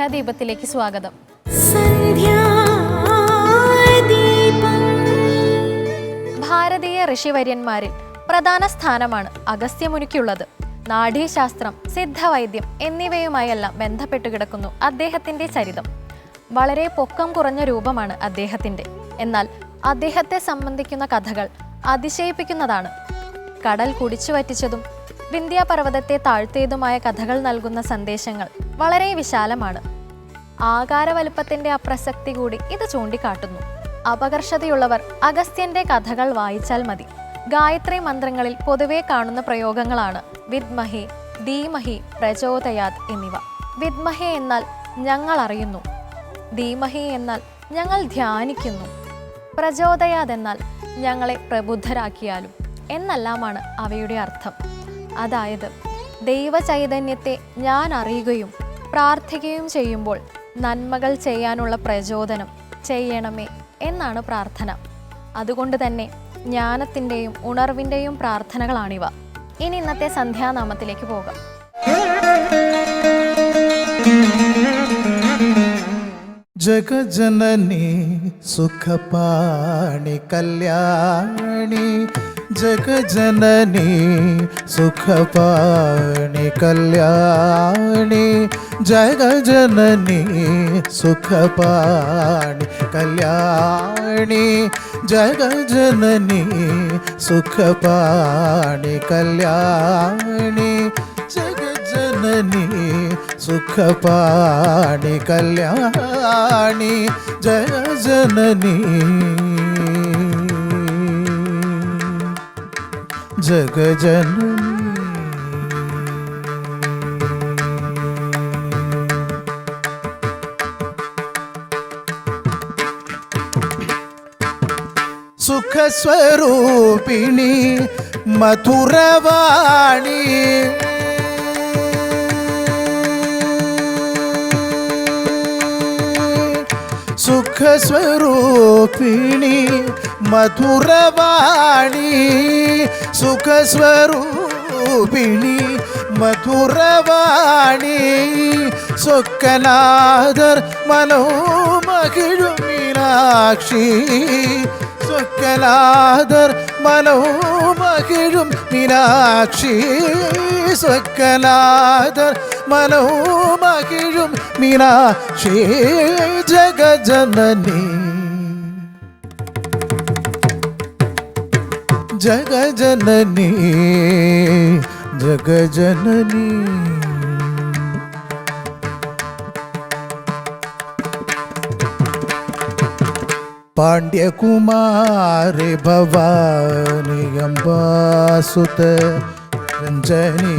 സന്ധ്യാദീപത്തിലേക്ക് സ്വാഗതം. ഭാരതീയ ഋഷിവര്യന്മാരിൽ പ്രധാന സ്ഥാനമാണ് അഗസ്ത്യമുനിക്കുള്ളത്. നാഡീശാസ്ത്രം സിദ്ധവൈദ്യം എന്നിവയുമായെല്ലാം ബന്ധപ്പെട്ടു കിടക്കുന്നു അദ്ദേഹത്തിന്റെ ചരിതം. വളരെ പൊക്കം കുറഞ്ഞ രൂപമാണ് അദ്ദേഹത്തിന്റെ എന്നാൽ അദ്ദേഹത്തെ സംബന്ധിക്കുന്ന കഥകൾ അതിശയിപ്പിക്കുന്നതാണ്. കടൽ കുടിച്ചു വറ്റിച്ചതും വിന്ധ്യാപർവതത്തെ താഴ്ത്തിയതുമായ കഥകൾ നൽകുന്ന സന്ദേശങ്ങൾ വളരെ വിശാലമാണ്. ആകാരവലുപ്പത്തിന്റെ അപ്രസക്തി കൂടി ഇത് ചൂണ്ടിക്കാട്ടുന്നു. അപകർഷതയുള്ളവർ അഗസ്ത്യന്റെ കഥകൾ വായിച്ചാൽ മതി. ഗായത്രി മന്ത്രങ്ങളിൽ പൊതുവെ കാണുന്ന പ്രയോഗങ്ങളാണ് വിദ്മഹി ധീമഹി പ്രചോദയാത് എന്നിവ. വിദ്മഹി എന്നാൽ ഞങ്ങൾ അറിയുന്നു. ധീമഹി എന്നാൽ ഞങ്ങൾ ധ്യാനിക്കുന്നു. പ്രചോദയാത് എന്നാൽ ഞങ്ങളെ പ്രബുദ്ധരാക്കിയാലും എന്നെല്ലാമാണ് അവയുടെ അർത്ഥം. അതായത് ദൈവചൈതന്യത്തെ ഞാൻ അറിയുകയും പ്രാർത്ഥിക്കുകയും ചെയ്യുമ്പോൾ നന്മകൾ ചെയ്യാനുള്ള പ്രചോദനം ചെയ്യണമേ എന്നാണ് പ്രാർത്ഥന. അതുകൊണ്ട് തന്നെ ജ്ഞാനത്തിന്റെയും ഉണർവിന്റെയും പ്രാർത്ഥനകളാണിവ. ഇനി ഇന്നത്തെ സന്ധ്യാനാമത്തിലേക്ക് പോകാം. ജഗജനനി സുഖപാണി കല്യാണി ജഗജനനി സുഖപാണി കല്യാണി ജഗജനനി സുഖപാണി കല്യാണി ജഗജനനി സുഖപാണി കല്യാണി ജഗജനനി സുഖപാണി കല്യാണി ജയ ജഗജനനി സുഖസ്വരൂപിണി മധുരവാണി. സുഖസ്വരൂപിണി മധുരവാണി സുഖസ്വരൂപിണി. മധുരവാണി സ്വക്കനാദർ മനോമകിഴും മീനാക്ഷി സ്വക്കനാഥർ മനോമകിഴും മീനാക്ഷി സ്വക്കനാഥർ മനോമകിഴും മീനാക്ഷി ജഗജനനി ജഗജനനി ജഗജനനി പാണ്ഡ്യകുമാരി ഭവാനി അംബാസുത രഞ്ജനി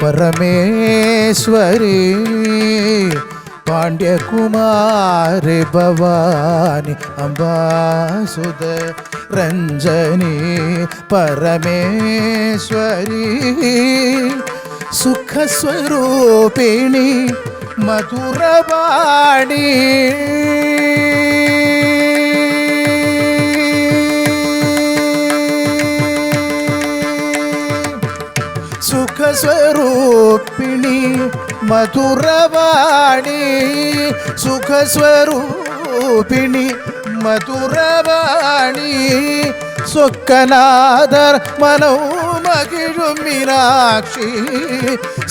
പരമേശ്വരി പാണ്ഡ്യകുമാരി ഭവാനി അംബാസുത രഞ്ജനി പരമേശ്വരി സുഖസ്വരൂപിണി മധുരവാണി. സുഖസ്വരൂപിണി മധുരവാണി സുഖസ്വരൂപിണി മധുരവാണി സ്വക്കനാഥർ മനോമകിഴും മീനാക്ഷി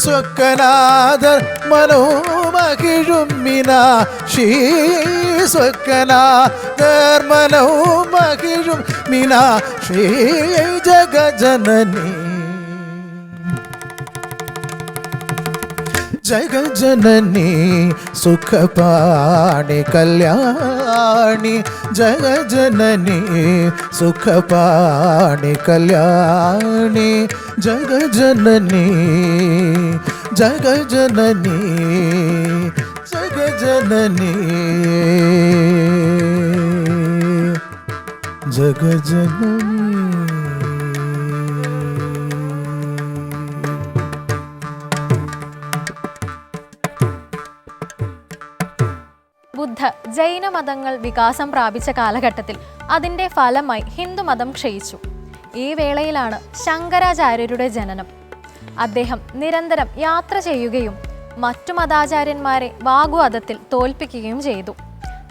സ്വക്കനാഥർ മനോമകിഴും മീനാക്ഷി സ്വക്കനാഥർ മനോമകിഴും മീനാക്ഷി ജഗജനനി. ജഗജനനി സുഖപാണി കല്യാണി ജഗജനനി സുഖപാണി കല്യാണി ജഗജനനി ജഗജനനി ജഗജനനി ജഗജനനി ബുദ്ധ ജൈന മതങ്ങൾ വികാസം പ്രാപിച്ച കാലഘട്ടത്തിൽ അതിന്റെ ഫലമായി ഹിന്ദുമതം ക്ഷയിച്ചു. ഈ വേളയിലാണ് ശങ്കരാചാര്യരുടെ ജനനം. അദ്ദേഹം നിരന്തരം യാത്ര ചെയ്യുകയും മറ്റു മതാചാര്യന്മാരെ വാഗ്വാദത്തിൽ തോൽപ്പിക്കുകയും ചെയ്തു.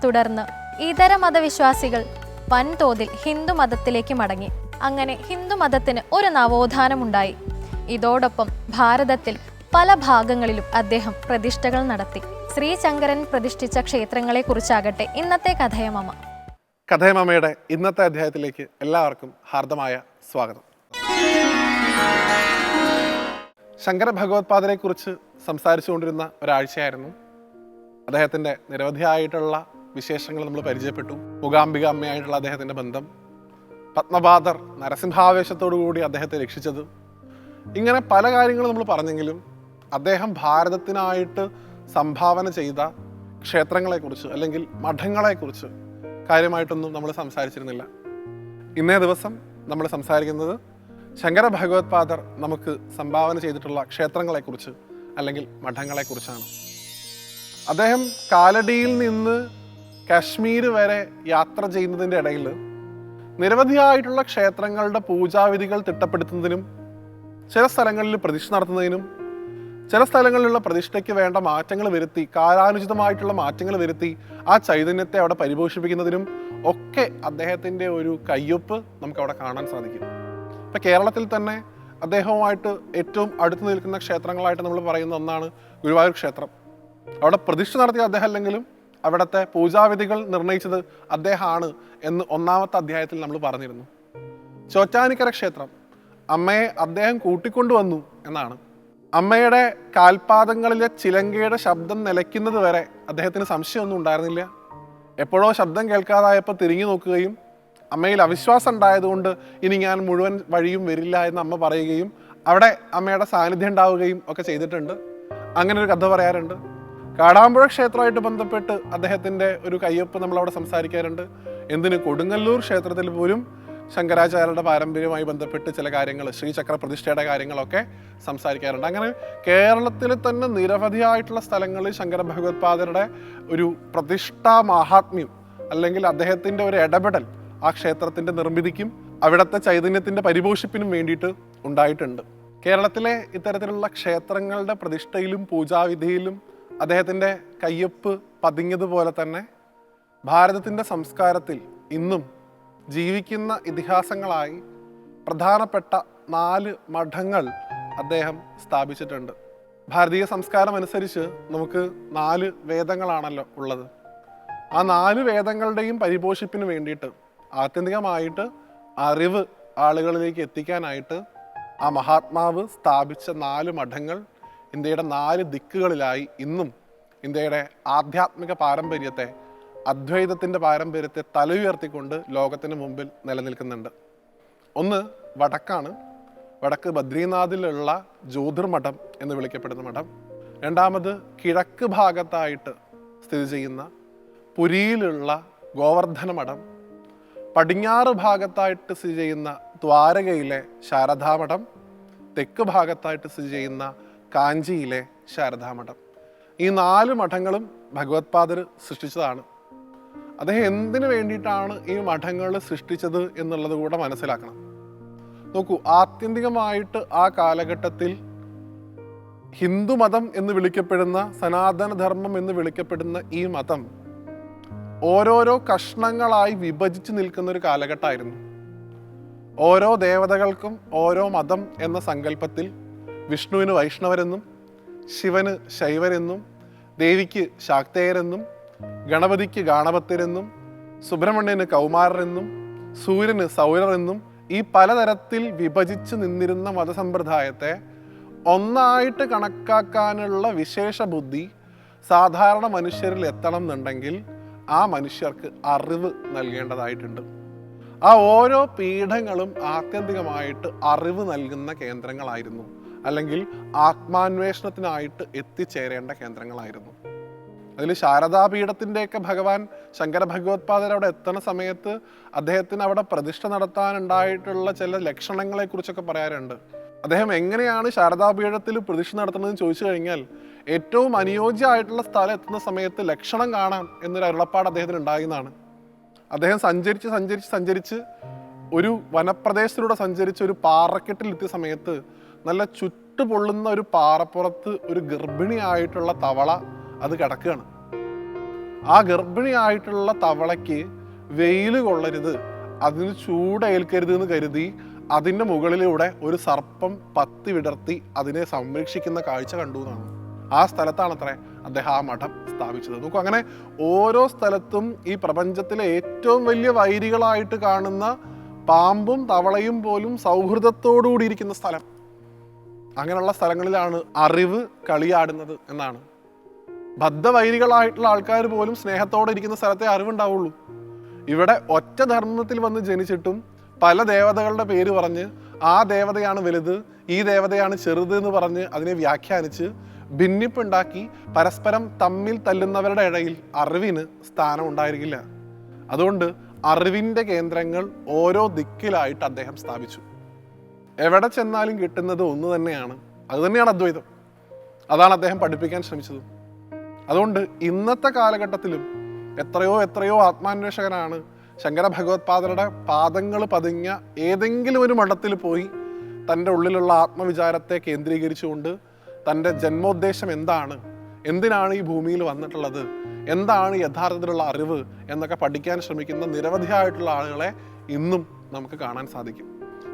തുടർന്ന് ഇതര മതവിശ്വാസികൾ വൻതോതിൽ ഹിന്ദുമതത്തിലേക്ക് മടങ്ങി. അങ്ങനെ ഹിന്ദുമതത്തിന് ഒരു നവോത്ഥാനമുണ്ടായി. ഇതോടൊപ്പം ഭാരതത്തിൽ പല ഭാഗങ്ങളിലും അദ്ദേഹം പ്രതിഷ്ഠകൾ നടത്തി. ശ്രീശങ്കരൻ പ്രതിഷ്ഠിച്ച ക്ഷേത്രങ്ങളെക്കുറിച്ചാകട്ടെ. ഇന്നത്തെ കഥയമമ കഥയമമ്മയുടെ ഇന്നത്തെ അധ്യായത്തിലേക്ക് എല്ലാവർക്കും ഹാർദമായ സ്വാഗതം. ശങ്കര ഭഗവത്പാദനെ കുറിച്ച് സംസാരിച്ചുകൊണ്ടിരുന്ന ഒരാഴ്ചയായിരുന്നു. അദ്ദേഹത്തിന്റെ നിരവധിയായിട്ടുള്ള വിശേഷങ്ങൾ നമ്മൾ പരിചയപ്പെട്ടു. മുഖാംബിക അമ്മയായിട്ടുള്ള അദ്ദേഹത്തിന്റെ ബന്ധം. പത്മപാദർ നരസിംഹാവേശത്തോടു കൂടി അദ്ദേഹത്തെ രക്ഷിച്ചത്. ഇങ്ങനെ പല കാര്യങ്ങളും നമ്മൾ പറഞ്ഞെങ്കിലും അദ്ദേഹം ഭാരതത്തിനായിട്ട് സംഭാവന ചെയ്ത ക്ഷേത്രങ്ങളെക്കുറിച്ച് അല്ലെങ്കിൽ മഠങ്ങളെക്കുറിച്ച് കാര്യമായിട്ടൊന്നും നമ്മൾ സംസാരിച്ചിരുന്നില്ല. ഇന്നേ ദിവസം നമ്മൾ സംസാരിക്കുന്നത് ശങ്കര ഭഗവത്പാദർ നമുക്ക് സംഭാവന ചെയ്തിട്ടുള്ള ക്ഷേത്രങ്ങളെക്കുറിച്ച് അല്ലെങ്കിൽ മഠങ്ങളെക്കുറിച്ചാണ്. അദ്ദേഹം കാലടിയിൽ നിന്ന് കാശ്മീർ വരെ യാത്ര ചെയ്യുന്നതിന്റെ ഇടയിൽ നിരവധിയായിട്ടുള്ള ക്ഷേത്രങ്ങളുടെ പൂജാവിധികൾ തിട്ടപ്പെടുത്തുന്നതിനും ചില സ്ഥലങ്ങളിൽ പ്രതിഷ്ഠ നടത്തുന്നതിനും ചില സ്ഥലങ്ങളിലുള്ള പ്രതിഷ്ഠയ്ക്ക് വേണ്ട മാറ്റങ്ങൾ വരുത്തി കാലാനുചിതമായിട്ടുള്ള മാറ്റങ്ങൾ വരുത്തി ആ ചൈതന്യത്തെ അവിടെ പരിപോഷിപ്പിക്കുന്നതിനും ഒക്കെ അദ്ദേഹത്തിന്റെ ഒരു കയ്യൊപ്പ് നമുക്ക് അവിടെ കാണാൻ സാധിക്കും. ഇപ്പം കേരളത്തിൽ തന്നെ അദ്ദേഹവുമായിട്ട് ഏറ്റവും അടുത്ത് നിൽക്കുന്ന ക്ഷേത്രങ്ങളായിട്ട് നമ്മൾ പറയുന്ന ഒന്നാണ് ഗുരുവായൂർ ക്ഷേത്രം. അവിടെ പ്രതിഷ്ഠ നടത്തിയ അദ്ദേഹം അല്ലെങ്കിലും അവിടുത്തെ പൂജാവിധികൾ നിർണയിച്ചത് അദ്ദേഹമാണ് എന്ന് ഒന്നാമത്തെ അധ്യായത്തിൽ നമ്മൾ പറഞ്ഞിരുന്നു. ചോറ്റാനിക്കര ക്ഷേത്രം അമ്മയെ അദ്ദേഹം കൂട്ടിക്കൊണ്ടുവന്നു എന്നാണ്. അമ്മയുടെ കാൽപാദങ്ങളിലെ ചിലങ്കയുടെ ശബ്ദം നിലയ്ക്കുന്നത് വരെ അദ്ദേഹത്തിന് സംശയമൊന്നും ഉണ്ടായിരുന്നില്ല. എപ്പോഴോ ശബ്ദം കേൾക്കാതായപ്പോൾ തിരിഞ്ഞു നോക്കുകയും അമ്മയിൽ അവിശ്വാസം ഉണ്ടായതുകൊണ്ട് ഇനി ഞാൻ മുഴുവൻ വഴിയും വരില്ല എന്ന് അമ്മ പറയുകയും അവിടെ അമ്മയുടെ സാന്നിധ്യം ഉണ്ടാവുകയും ഒക്കെ ചെയ്തിട്ടുണ്ട്. അങ്ങനെ ഒരു കഥ പറയാറുണ്ട്. കാടാമ്പുഴ ക്ഷേത്രമായിട്ട് ബന്ധപ്പെട്ട് അദ്ദേഹത്തിന്റെ ഒരു കയ്യൊപ്പ് നമ്മൾ അവിടെ സംസാരിക്കാറുണ്ട്. എന്തിന് കൊടുങ്ങല്ലൂർ ക്ഷേത്രത്തിൽ പോലും ശങ്കരാചാര്യരുടെ പാരമ്പര്യവുമായി ബന്ധപ്പെട്ട് ചില കാര്യങ്ങൾ ശ്രീചക്ര പ്രതിഷ്ഠയുടെ കാര്യങ്ങളൊക്കെ സംസാരിക്കാറുണ്ട്. അങ്ങനെ കേരളത്തിൽ തന്നെ നിരവധിയായിട്ടുള്ള സ്ഥലങ്ങളിൽ ശങ്കര ഭഗവത്പാദരുടെ ഒരു പ്രതിഷ്ഠാ മാഹാത്മ്യം അല്ലെങ്കിൽ അദ്ദേഹത്തിന്റെ ഒരു ഇടപെടൽ ആ ക്ഷേത്രത്തിന്റെ നിർമ്മിതിക്കും അവിടുത്തെ ചൈതന്യത്തിന്റെ പരിപോഷിപ്പിനും വേണ്ടിയിട്ട് ഉണ്ടായിട്ടുണ്ട്. കേരളത്തിലെ ഇത്തരത്തിലുള്ള ക്ഷേത്രങ്ങളുടെ പ്രതിഷ്ഠയിലും പൂജാവിധിയിലും അദ്ദേഹത്തിന്റെ കയ്യൊപ്പ് പതിഞ്ഞതുപോലെ തന്നെ ഭാരതത്തിന്റെ സംസ്കാരത്തിൽ ഇന്നും ജീവിക്കുന്ന ഇതിഹാസങ്ങളായി പ്രധാനപ്പെട്ട നാല് മഠങ്ങൾ അദ്ദേഹം സ്ഥാപിച്ചിട്ടുണ്ട്. ഭാരതീയ സംസ്കാരം അനുസരിച്ച് നമുക്ക് നാല് വേദങ്ങളാണല്ലോ ഉള്ളത്. ആ നാല് വേദങ്ങളുടെയും പരിപോഷിപ്പിന് വേണ്ടിയിട്ട് ആത്യന്തികമായിട്ട് അറിവ് ആളുകളിലേക്ക് എത്തിക്കാനായിട്ട് ആ മഹാത്മാവ് സ്ഥാപിച്ച നാല് മഠങ്ങൾ ഇന്ത്യയുടെ നാല് ദിക്കുകളിലായി ഇന്നും ഇന്ത്യയുടെ ആധ്യാത്മിക പാരമ്പര്യത്തെ അദ്വൈതത്തിന്റെ പാരമ്പര്യത്തെ തല ഉയർത്തിക്കൊണ്ട് ലോകത്തിന് മുമ്പിൽ നിലനിൽക്കുന്നുണ്ട്. ഒന്ന് വടക്കാണ്. വടക്ക് ബദ്രീനാഥിലുള്ള ജ്യോതിർമഠം എന്ന് വിളിക്കപ്പെടുന്ന മഠം. രണ്ടാമത് കിഴക്ക് ഭാഗത്തായിട്ട് സ്ഥിതി ചെയ്യുന്ന പുരിയിലുള്ള ഗോവർദ്ധന മഠം. പടിഞ്ഞാറ് ഭാഗത്തായിട്ട് സ്ഥിതി ചെയ്യുന്ന ദ്വാരകയിലെ ശാരദാമഠം തെക്ക് ഭാഗത്തായിട്ട് സ്ഥിതി ചെയ്യുന്ന കാഞ്ചിയിലെ ശാരദാമഠം ഈ നാല് മഠങ്ങളും ഭഗവത്പാദർ സൃഷ്ടിച്ചതാണ്. അദ്ദേഹം എന്തിനു വേണ്ടിയിട്ടാണ് ഈ മഠങ്ങൾ സൃഷ്ടിച്ചത് എന്നുള്ളത് കൂടെ മനസ്സിലാക്കണം. നോക്കൂ ആത്യന്തികമായിട്ട് ആ കാലഘട്ടത്തിൽ ഹിന്ദുമതം എന്ന് വിളിക്കപ്പെടുന്ന സനാതനധർമ്മം എന്ന് വിളിക്കപ്പെടുന്ന ഈ മതം ഓരോരോ കഷ്ണങ്ങളായി വിഭജിച്ച് നിൽക്കുന്ന ഒരു കാലഘട്ടമായിരുന്നു. ഓരോ ദേവതകൾക്കും ഓരോ മതം എന്ന സങ്കല്പത്തിൽ വിഷ്ണുവിന് വൈഷ്ണവരെന്നും ശിവന് ശൈവരെന്നും ദേവിക്ക് ശാക്തേയരെന്നും ഗണപതിക്ക് ഗാണപത്യരെന്നും സുബ്രഹ്മണ്യന് കൗമാരരെന്നും സൂര്യന് സൗരരെന്നും ഈ പലതരത്തിൽ വിഭജിച്ച് നിന്നിരുന്ന മതസമ്പ്രദായത്തെ ഒന്നായിട്ട് കണക്കാക്കാനുള്ള വിശേഷ ബുദ്ധി സാധാരണ മനുഷ്യരിൽ എത്തണം എന്നുണ്ടെങ്കിൽ ആ മനുഷ്യർക്ക് അറിവ് നൽകേണ്ടതായിട്ടുണ്ട്. ആ ഓരോ പീഠങ്ങളും ആത്യന്തികമായിട്ട് അറിവ് നൽകുന്ന കേന്ദ്രങ്ങളായിരുന്നു. അല്ലെങ്കിൽ ആത്മാന്വേഷണത്തിനായിട്ട് എത്തിച്ചേരേണ്ട കേന്ദ്രങ്ങളായിരുന്നു. അതിൽ ശാരദാപീഠത്തിന്റെയൊക്കെ ഭഗവാൻ ശങ്കര ഭഗവത്പാദർ അവിടെ എത്തുന്ന സമയത്ത് അദ്ദേഹത്തിന് അവിടെ പ്രതിഷ്ഠ നടത്താനുണ്ടായിട്ടുള്ള ചില ലക്ഷണങ്ങളെ കുറിച്ചൊക്കെ പറയാറുണ്ട്. അദ്ദേഹം എങ്ങനെയാണ് ശാരദാപീഠത്തിൽ പ്രതിഷ്ഠ നടത്തുന്നതെന്ന് ചോദിച്ചു കഴിഞ്ഞാൽ ഏറ്റവും അനുയോജ്യമായിട്ടുള്ള സ്ഥലം എത്തുന്ന സമയത്ത് ലക്ഷണം കാണാം എന്നൊരു അരുളപ്പാട് അദ്ദേഹത്തിന് ഉണ്ടായിരുന്നതാണ്. അദ്ദേഹം സഞ്ചരിച്ച് സഞ്ചരിച്ച് സഞ്ചരിച്ച് ഒരു വനപ്രദേശത്തിലൂടെ സഞ്ചരിച്ച് ഒരു പാറക്കെട്ടിലെത്തിയ സമയത്ത് നല്ല ചുറ്റുപൊള്ളുന്ന ഒരു പാറപ്പുറത്ത് ഒരു ഗർഭിണിയായിട്ടുള്ള തവള അത് കിടക്കുകയാണ്. ആ ഗർഭിണിയായിട്ടുള്ള തവളയ്ക്ക് വെയിൽ കൊള്ളരുത്. അതിന് ചൂടേൽക്കരുത് എന്ന് കരുതി അതിന്റെ മുകളിലൂടെ ഒരു സർപ്പം പത്തി വിടർത്തി അതിനെ സംരക്ഷിക്കുന്ന കാഴ്ച കണ്ടു എന്നാണ്. ആ സ്ഥലത്താണത്രേ അദ്ദേഹം ആ മഠം സ്ഥാപിച്ചത്. നോക്കൂ അങ്ങനെ ഓരോ സ്ഥലത്തും ഈ പ്രപഞ്ചത്തിലെ ഏറ്റവും വലിയ വൈരികളായിട്ട് കാണുന്ന പാമ്പും തവളയും പോലും സൗഹൃദത്തോടുകൂടി ഇരിക്കുന്ന സ്ഥലം. അങ്ങനെയുള്ള സ്ഥലങ്ങളിലാണ് അറിവ് കളിയാടുന്നത് എന്നാണ്. ബദ്ധവൈരികളായിട്ടുള്ള ആൾക്കാർ പോലും സ്നേഹത്തോടെ ഇരിക്കുന്ന സ്ഥലത്തെ അറിവുണ്ടാവുള്ളൂ. ഇവിടെ ഒറ്റ ധർമ്മത്തിൽ വന്ന് ജനിച്ചിട്ടും പല ദേവതകളുടെ പേര് പറഞ്ഞ് ആ ദേവതയാണ് വലുത് ഈ ദേവതയാണ് ചെറുത് എന്ന് പറഞ്ഞ് അതിനെ വ്യാഖ്യാനിച്ച് ഭിന്നിപ്പുണ്ടാക്കി പരസ്പരം തമ്മിൽ തല്ലുന്നവരുടെ ഇടയിൽ അറിവിന് സ്ഥാനം ഉണ്ടായിരിക്കില്ല. അതുകൊണ്ട് അറിവിന്റെ കേന്ദ്രങ്ങൾ ഓരോ ദിക്കിലായിട്ട് അദ്ദേഹം സ്ഥാപിച്ചു. എവിടെ ചെന്നാലും കിട്ടുന്നത് ഒന്ന് തന്നെയാണ്. അത് തന്നെയാണ് അദ്വൈതം. അതാണ് അദ്ദേഹം പഠിപ്പിക്കാൻ ശ്രമിച്ചത്. അതുകൊണ്ട് ഇന്നത്തെ കാലഘട്ടത്തിലും എത്രയോ എത്രയോ ആത്മാന്വേഷകനാണ് ശങ്കര ഭഗവത്പാദരുടെ പാദങ്ങൾ പതിഞ്ഞ ഏതെങ്കിലും ഒരു മഠത്തിൽ പോയി തന്റെ ഉള്ളിലുള്ള ആത്മവിചാരത്തെ കേന്ദ്രീകരിച്ചുകൊണ്ട് തന്റെ ജന്മോദ്ദേശം എന്താണ്? എന്തിനാണ് ഈ ഭൂമിയിൽ വന്നിട്ടുള്ളത്? എന്താണ് യഥാർത്ഥത്തിലുള്ള അറിവ് എന്നൊക്കെ പഠിക്കാൻ ശ്രമിക്കുന്ന നിരവധിയായിട്ടുള്ള ആളുകളെ ഇന്നും നമുക്ക് കാണാൻ സാധിക്കും.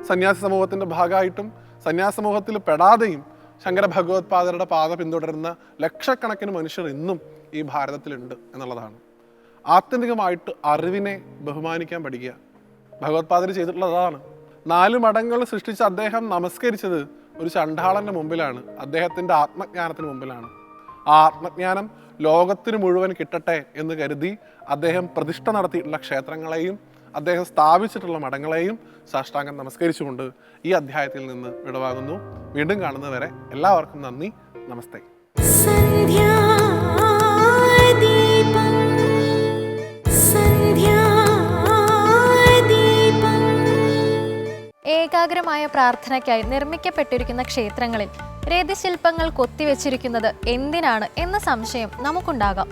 സന്യാസി സമൂഹത്തിന്റെ ഭാഗമായിട്ടും സന്യാസ സമൂഹത്തിൽ പെടാതെയും ശങ്കര ഭഗവത്പാദരുടെ പാത പിന്തുടരുന്ന ലക്ഷക്കണക്കിന് മനുഷ്യർ ഇന്നും ഈ ഭാരതത്തിലുണ്ട് എന്നുള്ളതാണ്. ആത്യന്തികമായിട്ട് അറിവിനെ ബഹുമാനിക്കാൻ പഠിക്കുക. ഭഗവത്പാദർ ചെയ്തിട്ടുള്ളത് അതാണ് നാല് മഠങ്ങൾ സൃഷ്ടിച്ച് അദ്ദേഹം നമസ്കരിച്ചത് ഒരു ചണ്ടാളന്റെ മുമ്പിലാണ്. അദ്ദേഹത്തിന്റെ ആത്മജ്ഞാനത്തിന് മുമ്പിലാണ്. ആ ആത്മജ്ഞാനം ലോകത്തിന് മുഴുവൻ കിട്ടട്ടെ എന്ന് കരുതി അദ്ദേഹം പ്രതിഷ്ഠ നടത്തിയിട്ടുള്ള ക്ഷേത്രങ്ങളെയും അദ്ദേഹം സ്ഥാപിച്ചിട്ടുള്ള മഠങ്ങളെയും സാഷ്ടാംഗം നമസ്കരിച്ചുകൊണ്ട് ഈ അധ്യായത്തിൽ നിന്ന് വിടവാകുന്നു വീണ്ടും കാണുന്നവരെ എല്ലാവർക്കും നന്ദി. നമസ്തേ. സന്ധ്യാദീപം. ഏകാഗ്രമായ പ്രാർത്ഥനയ്ക്കായി നിർമ്മിക്കപ്പെട്ടിരിക്കുന്ന ക്ഷേത്രങ്ങളിൽ രതിശില്പങ്ങൾ കൊത്തിവെച്ചിരിക്കുന്നത് എന്തിനാണ് എന്ന സംശയം നമുക്കുണ്ടാകാം.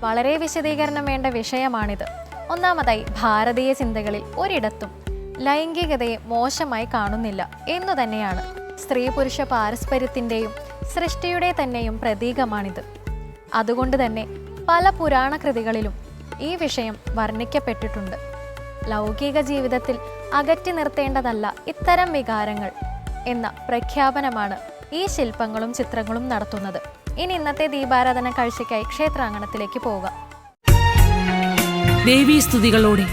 വളരെ വിശദീകരണം വേണ്ട വിഷയമാണിത്. ഒന്നാമതായി ഭാരതീയ ചിന്തകളിൽ ഒരിടത്തും ലൈംഗികതയെ മോശമായി കാണുന്നില്ല എന്നു തന്നെയാണ് സ്ത്രീ പുരുഷ പാരസ്പര്യത്തിന്റെയും സൃഷ്ടിയുടെ തന്നെയും പ്രതീകമാണിത്. അതുകൊണ്ട് തന്നെ പല പുരാണ കൃതികളിലും ഈ വിഷയം വർണിക്കപ്പെട്ടിട്ടുണ്ട്. ലൗകിക ജീവിതത്തിൽ അകറ്റി നിർത്തേണ്ടതല്ല ഇത്തരം വികാരങ്ങൾ എന്ന പ്രഖ്യാപനമാണ് ഈ ശില്പങ്ങളും ചിത്രങ്ങളും നടത്തുന്നത്. ഇനി ഇന്നത്തെ ദീപാരാധന കാഴ്ചയ്ക്കായി ക്ഷേത്രാങ്കണത്തിലേക്ക് പോകാം. ദേവീസ്തുതികളോടെ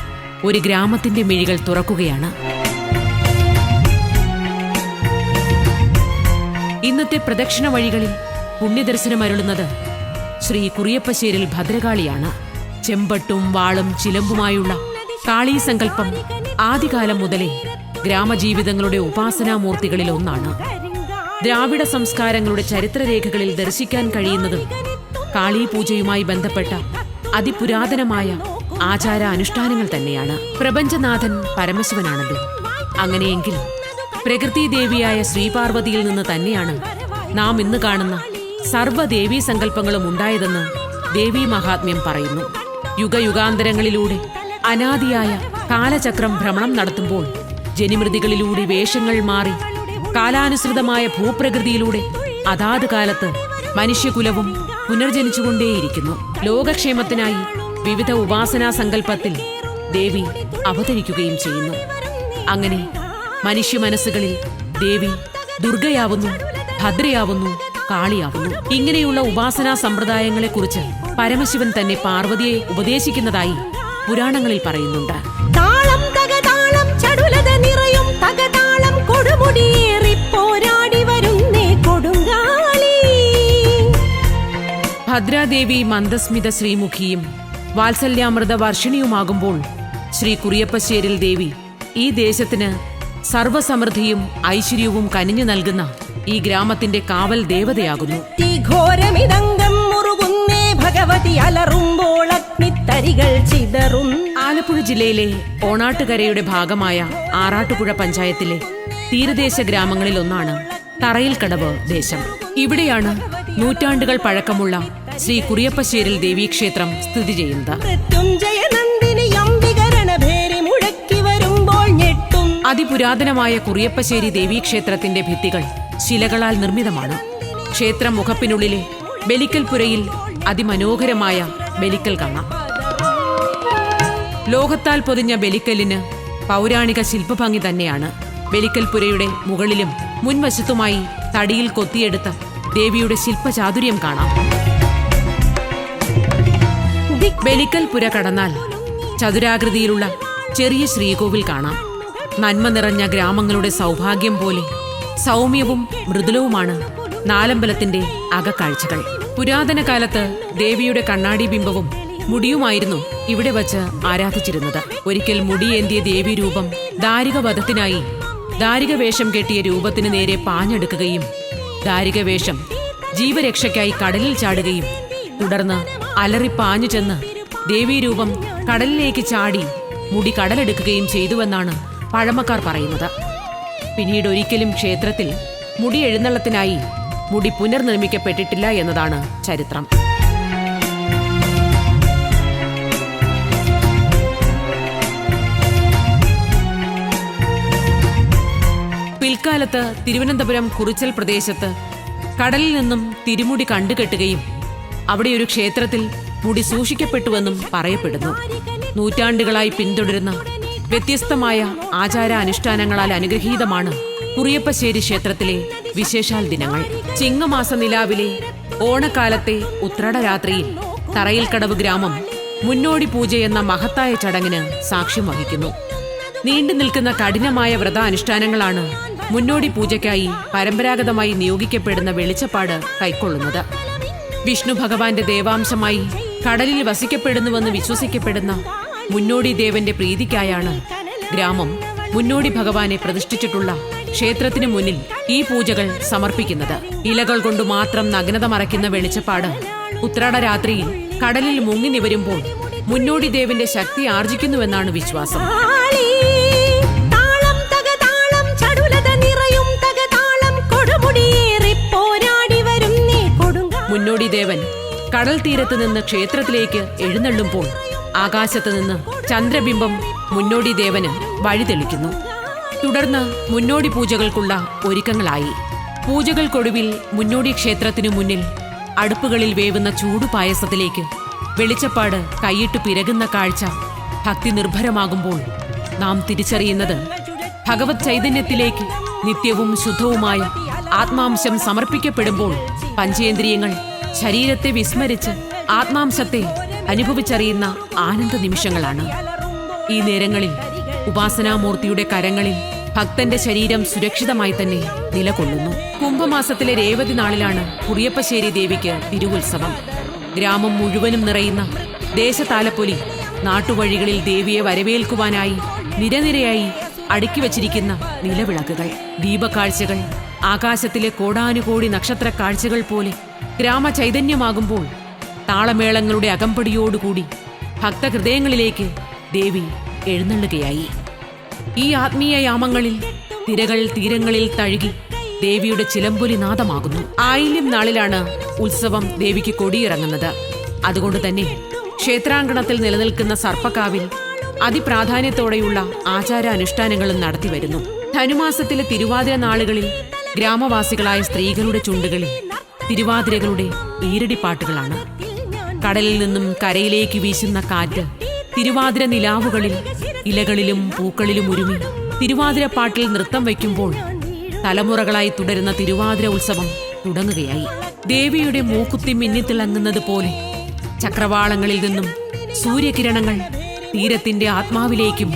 ഒരു ഗ്രാമത്തിന്റെ മിഴികൾ തുറക്കുകയാണ്. ഇന്നത്തെ പ്രദക്ഷിണ വഴികളിൽ പുണ്യദർശനമരുളുന്നത് ശ്രീ കുറിയപ്പശ്ശേരിൽ ഭദ്രകാളിയാണ്. ചെമ്പട്ടും വാളും ചിലമ്പുമായുള്ള കാളീ സങ്കല്പം ആദ്യകാലം മുതലേ ഗ്രാമജീവിതങ്ങളുടെ ഉപാസനാമൂർത്തികളിൽ ഒന്നാണ്. ദ്രാവിഡ സംസ്കാരങ്ങളുടെ ചരിത്രരേഖകളിൽ ദർശിക്കാൻ കഴിയുന്നതും കാളീ പൂജയുമായി ബന്ധപ്പെട്ട അതിപുരാതനമായ ആചാര അനുഷ്ഠാനങ്ങൾ തന്നെയാണ്. പ്രപഞ്ചനാഥൻ പരമശിവനാണല്ലോ അങ്ങനെയെങ്കിൽ പ്രകൃതി ദേവിയായ ശ്രീപാർവതിയിൽ നിന്ന് തന്നെയാണ് നാം ഇന്ന് കാണുന്ന സർവദേവീ സങ്കല്പങ്ങളും ഉണ്ടായതെന്ന് ദേവീ മഹാത്മ്യം പറയുന്നു. യുഗയുഗാന്തരങ്ങളിലൂടെ അനാദിയായ കാലചക്രം ഭ്രമണം നടത്തുമ്പോൾ ജനിമൃതികളിലൂടെ വേഷങ്ങൾ മാറി കാലാനുസൃതമായ ഭൂപ്രകൃതിയിലൂടെ അതാത് കാലത്ത് മനുഷ്യകുലവും പുനർജനിച്ചുകൊണ്ടേയിരിക്കുന്നു. ലോകക്ഷേമത്തിനായി വിവിധ ഉപാസനാ സങ്കല്പത്തിൽ ദേവി അവതരിക്കുകയും ചെയ്യുന്നു. അങ്ങനെ മനുഷ്യ മനസ്സുകളിൽ ദേവി ദുർഗയാവുന്നു ഭദ്രയാവുന്നു കാളിയാവുന്നു. ഇങ്ങനെയുള്ള ഉപാസനാ സമ്പ്രദായങ്ങളെക്കുറിച്ച് പരമശിവൻ തന്നെ പാർവതിയെ ഉപദേശിക്കുന്നതായി പുരാണങ്ങളിൽ പറയുന്നുണ്ട്. താളം തകതാളം ചടുലത നിറയും തകതാളം കൊടുമുടിയേറി പോരാടി വരുന്നേ കൊടുങ്കാളി. ഭദ്രാദേവി മന്ദസ്മിത ശ്രീമുഖിയും വാത്സല്യാമൃത വർഷിണിയുമാകുമ്പോൾ ശ്രീ കുറിയപ്പശ്ശേരിൽ ദേവി ഈ ദേശത്തിന് സർവസമൃദ്ധിയും ഐശ്വര്യവും കനിഞ്ഞു നൽകുന്ന ഈ ഗ്രാമത്തിന്റെ കാവൽ ദേവതയാകുന്നു. ആലപ്പുഴ ജില്ലയിലെ ഓണാട്ടുകരയുടെ ഭാഗമായ ആറാട്ടുപുഴ പഞ്ചായത്തിലെ തീരദേശ ഗ്രാമങ്ങളിൽ ഒന്നാണ് തറയിൽ കടവ് ദേശം. ഇവിടെയാണ് നൂറ്റാണ്ടുകൾ പഴക്കമുള്ള ശ്രീ കുറിയപ്പശ്ശേരിൽ ദേവീക്ഷേത്രം സ്ഥിതി ചെയ്യുന്നത്. അതിപുരാതനമായ കുറിയപ്പശ്ശേരി ദേവീക്ഷേത്രത്തിന്റെ ഭിത്തികൾ ശിലകളാൽ നിർമ്മിതമാണ്. ക്ഷേത്രം മുഖപ്പിനുള്ളിലെ ബലിക്കൽപുരയിൽ അതിമനോഹരമായ ബലിക്കൽ കാണാം. ലോകത്താൽ പൊതിഞ്ഞ ബലിക്കലിന് പൗരാണിക ശില്പഭംഗി തന്നെയാണ്. ബലിക്കൽപുരയുടെ മുകളിലും മുൻവശത്തുമായി തടിയിൽ കൊത്തിയെടുത്ത ദേവിയുടെ ശില്പചാതുര്യം കാണാം. ബലിക്കൽ പുര കടന്നാൽ ചതുരാകൃതിയിലുള്ള ചെറിയ ശ്രീകോവിൽ കാണാം. നന്മ നിറഞ്ഞ ഗ്രാമങ്ങളുടെ സൗഭാഗ്യം പോലെ സൗമ്യവും മൃദുലവുമാണ് നാലമ്പലത്തിന്റെ അകക്കാഴ്ചകൾ. പുരാതന കാലത്ത് ദേവിയുടെ കണ്ണാടി ബിംബവും മുടിയുമായിരുന്നു ഇവിടെ വച്ച് ആരാധിച്ചിരുന്നത്. ഒരിക്കൽ മുടിയേന്തിയ ദേവി രൂപം ദാരിക വധത്തിനായി ദാരിക വേഷം കെട്ടിയ രൂപത്തിന് നേരെ പാഞ്ഞെടുക്കുകയും ദാരിക വേഷം ജീവരക്ഷയ്ക്കായി കടലിൽ ചാടുകയും തുടർന്ന് അലറി പാഞ്ഞു ചെന്ന് ദേവീരൂപം കടലിലേക്ക് ചാടി മുടി കടലെടുക്കുകയും ചെയ്തുവെന്നാണ് പഴമക്കാർ പറയുന്നത്. പിന്നീട് ഒരിക്കലും ക്ഷേത്രത്തിൽ മുടി എഴുന്നള്ളത്തിനായി മുടി പുനർനിർമ്മിക്കപ്പെട്ടിട്ടില്ല എന്നതാണ് ചരിത്രം. പിൽക്കാലത്ത് തിരുവനന്തപുരം കുറിച്ചൽ പ്രദേശത്ത് കടലിൽ നിന്നും തിരുമുടി കണ്ടുകെട്ടുകയും അവിടെ ഒരു ക്ഷേത്രത്തിൽ മുടി സൂക്ഷിക്കപ്പെട്ടുവെന്നും പറയപ്പെടുന്നു. നൂറ്റാണ്ടുകളായി പിന്തുടരുന്ന വ്യത്യസ്തമായ ആചാര അനുഷ്ഠാനങ്ങളാൽ അനുഗ്രഹീതമാണ് കുറിയപ്പശ്ശേരി ക്ഷേത്രത്തിലെ വിശേഷാൽ ദിനങ്ങൾ. ചിങ്ങമാസ നിലാവിലെ ഓണക്കാലത്തെ ഉത്രടരാത്രിയിൽ തറയിൽക്കടവ് ഗ്രാമം മുന്നോടി പൂജ എന്ന മഹത്തായ ചടങ്ങിന് സാക്ഷ്യം വഹിക്കുന്നു. നീണ്ടു നിൽക്കുന്ന കഠിനമായ വ്രതാനുഷ്ഠാനങ്ങളാണ് മുന്നോടി പൂജയ്ക്കായി പരമ്പരാഗതമായി നിയോഗിക്കപ്പെടുന്ന വെളിച്ചപ്പാട് കൈക്കൊള്ളുന്നത്. വിഷ്ണു ഭഗവാന്റെ ദേവാംശമായി കടലിൽ വസിക്കപ്പെടുന്നുവെന്ന് വിശ്വസിക്കപ്പെടുന്ന മുന്നോടി ദേവന്റെ പ്രീതിക്കായാണ് ഗ്രാമം മുന്നോടി ഭഗവാനെ പ്രതിഷ്ഠിച്ചിട്ടുള്ള ക്ഷേത്രത്തിനു മുന്നിൽ ഈ പൂജകൾ സമർപ്പിക്കുന്നത്. ഇലകൾ കൊണ്ട് മാത്രം നഗ്നത മറയ്ക്കുന്ന വെളിച്ചപ്പാട് ഉത്രാട രാത്രിയിൽ കടലിൽ മുങ്ങി നിവരുമ്പോൾ മുന്നോടി ദേവന്റെ ശക്തി ആർജിക്കുന്നുവെന്നാണ് വിശ്വാസം. കൊടുങ്കാ ദേവൻ കടൽ തീരത്ത് നിന്ന് ക്ഷേത്രത്തിലേക്ക് എഴുന്നള്ളുമ്പോൾ ആകാശത്ത് നിന്ന് ചന്ദ്രബിംബം മുന്നോടി ദേവന് വഴിതെളിക്കുന്നു തുടർന്ന് മുന്നോടി പൂജകൾക്കുള്ള ഒരുക്കങ്ങളായി. പൂജകൾക്കൊടുവിൽ മുന്നോടി ക്ഷേത്രത്തിനു മുന്നിൽ അടുപ്പുകളിൽ വേവുന്ന ചൂടുപായസത്തിലേക്ക് വെളിച്ചപ്പാട് കൈയിട്ട് പിരകുന്ന കാഴ്ച ഭക്തി നിർഭരമാകുമ്പോൾ നാം തിരിച്ചറിയുന്നത് ഭഗവത് ചൈതന്യത്തിലേക്ക് നിത്യവും ശുദ്ധവുമായ ആത്മാംശം സമർപ്പിക്കപ്പെടുമ്പോൾ പഞ്ചേന്ദ്രിയങ്ങൾ ശരീരത്തെ വിസ്മരിച്ച് ആത്മാംശത്തെ അനുഭവിച്ചറിയുന്ന ആനന്ദ നിമിഷങ്ങളാണ്. ഈ നേരങ്ങളിൽ ഉപാസനാമൂർത്തിയുടെ കരങ്ങളിൽ ഭക്തന്റെ ശരീരം സുരക്ഷിതമായി തന്നെ നിലകൊള്ളുന്നു. കുംഭമാസത്തിലെ രേവതി നാളിലാണ് കുറിയപ്പശ്ശേരി ദേവിക്ക് തിരുവുത്സവം. ഗ്രാമം മുഴുവനും നിറയുന്ന ദേശതാലപ്പൊലി നാട്ടുവഴികളിൽ ദേവിയെ വരവേൽക്കുവാനായി നിരനിരയായി അടുക്കി വച്ചിരിക്കുന്ന നിലവിളക്കുകൾ ദീപക്കാഴ്ചകൾ ആകാശത്തിലെ കോടാനുകോടി നക്ഷത്ര കാഴ്ചകൾ പോലെ ഗ്രാമചൈതന്യമാകുമ്പോൾ താളമേളങ്ങളുടെ അകമ്പടിയോടുകൂടി ഭക്തഹൃദയങ്ങളിലേക്ക് ദേവി എഴുന്നള്ളുകയായി. ഈ ആത്മീയ യാമങ്ങളിൽ തിരകൾ തീരങ്ങളിൽ തഴുകി ദേവിയുടെ ചിലമ്പൊലി നാദമാകുന്നു. ആയില്യം നാളിലാണ് ഉത്സവം ദേവിക്ക് കൊടിയിറങ്ങുന്നത്. അതുകൊണ്ട് തന്നെ ക്ഷേത്രാങ്കണത്തിൽ നിലനിൽക്കുന്ന സർപ്പക്കാവിൽ അതിപ്രാധാന്യത്തോടെയുള്ള ആചാര അനുഷ്ഠാനങ്ങളും നടത്തിവരുന്നു. ധനുമാസത്തിലെ തിരുവാതിര നാളുകളിൽ ഗ്രാമവാസികളായ സ്ത്രീകളുടെ ചുണ്ടുകളിൽ തിരുവാതിരകളുടെ ഈരടി പാട്ടുകളാണ്. കടലിൽ നിന്നും കരയിലേക്ക് വീശുന്ന കാറ്റ് തിരുവാതിര നിലാവുകളിൽ ഇലകളിലും പൂക്കളിലും ഉരുമി തിരുവാതിര പാട്ടിൽ നൃത്തം വയ്ക്കുമ്പോൾ തലമുറകളായി തുടരുന്ന തിരുവാതിര ഉത്സവം തുടങ്ങുകയായി. ദേവിയുടെ മൂക്കുത്തി മിന്നിത്തിളങ്ങുന്നത് പോലെ ചക്രവാളങ്ങളിൽ നിന്നും സൂര്യകിരണങ്ങൾ തീരത്തിന്റെ ആത്മാവിലേക്കും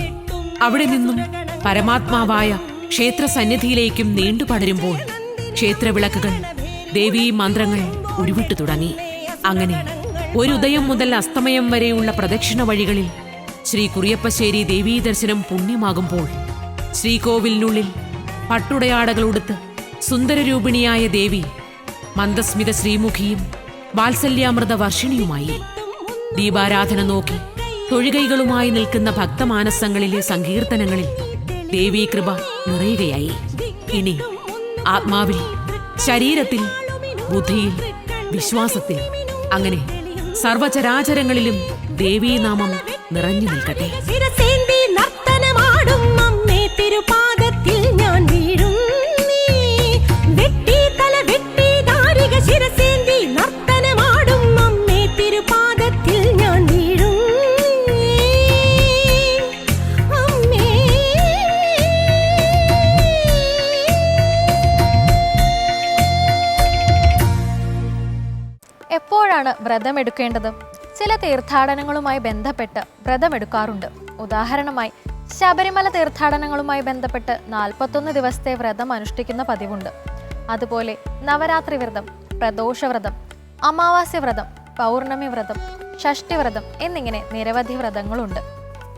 അവിടെ നിന്നും പരമാത്മാവായ ക്ഷേത്ര സന്നിധിയിലേക്കും നീണ്ടു പടരുമ്പോൾ ക്ഷേത്രവിളക്കുകൾ ദേവീ മന്ത്രങ്ങൾ ഉരുവിട്ടു തുടങ്ങി. അങ്ങനെ ഒരു ഉദയം മുതൽ അസ്തമയം വരെയുള്ള പ്രദക്ഷിണ വഴികളിൽ ശ്രീ കുറിയപ്പശ്ശേരി ദേവീ ദർശനം പുണ്യമാകുമ്പോൾ ശ്രീകോവിലിനുള്ളിൽ പട്ടുടയാടകളുടുത്ത് സുന്ദരരൂപിണിയായ ദേവി മന്ദസ്മിത ശ്രീമുഖിയും വാത്സല്യാമൃത വർഷിണിയുമായി ദീപാരാധന നോക്കി തൊഴുകൈകളുമായി നിൽക്കുന്ന ഭക്തമാനസങ്ങളിലെ സങ്കീർത്തനങ്ങളിൽ ദേവീകൃപ നിറയുകയായി. ഇനി ആത്മാവിൽ ശരീരത്തിൽ ബുദ്ധിയിൽ വിശ്വാസത്തിൽ. അങ്ങനെ സർവചരാചരങ്ങളിലും ദേവീനാമം നിറഞ്ഞു നിൽക്കട്ടെ. വ്രതമെടുക്കേണ്ടത്. ചില തീർത്ഥാടനങ്ങളുമായി ബന്ധപ്പെട്ട് വ്രതമെടുക്കാറുണ്ട്. ഉദാഹരണമായി ശബരിമല തീർത്ഥാടനങ്ങളുമായി ബന്ധപ്പെട്ട് നാൽപ്പത്തൊന്ന് ദിവസത്തെ വ്രതം അനുഷ്ഠിക്കുന്ന പതിവുണ്ട്. അതുപോലെ നവരാത്രി വ്രതം പ്രദോഷവ്രതം അമാവാസ്യ വ്രതം പൗർണമി വ്രതം ഷഷ്ടി വ്രതം എന്നിങ്ങനെ നിരവധി വ്രതങ്ങളുണ്ട്.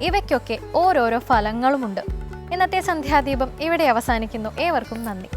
ഇവയ്ക്കൊക്കെ ഓരോരോ ഫലങ്ങളുമുണ്ട്. ഇന്നത്തെ സന്ധ്യാദീപം ഇവിടെ അവസാനിക്കുന്നു. ഏവർക്കും നന്ദി.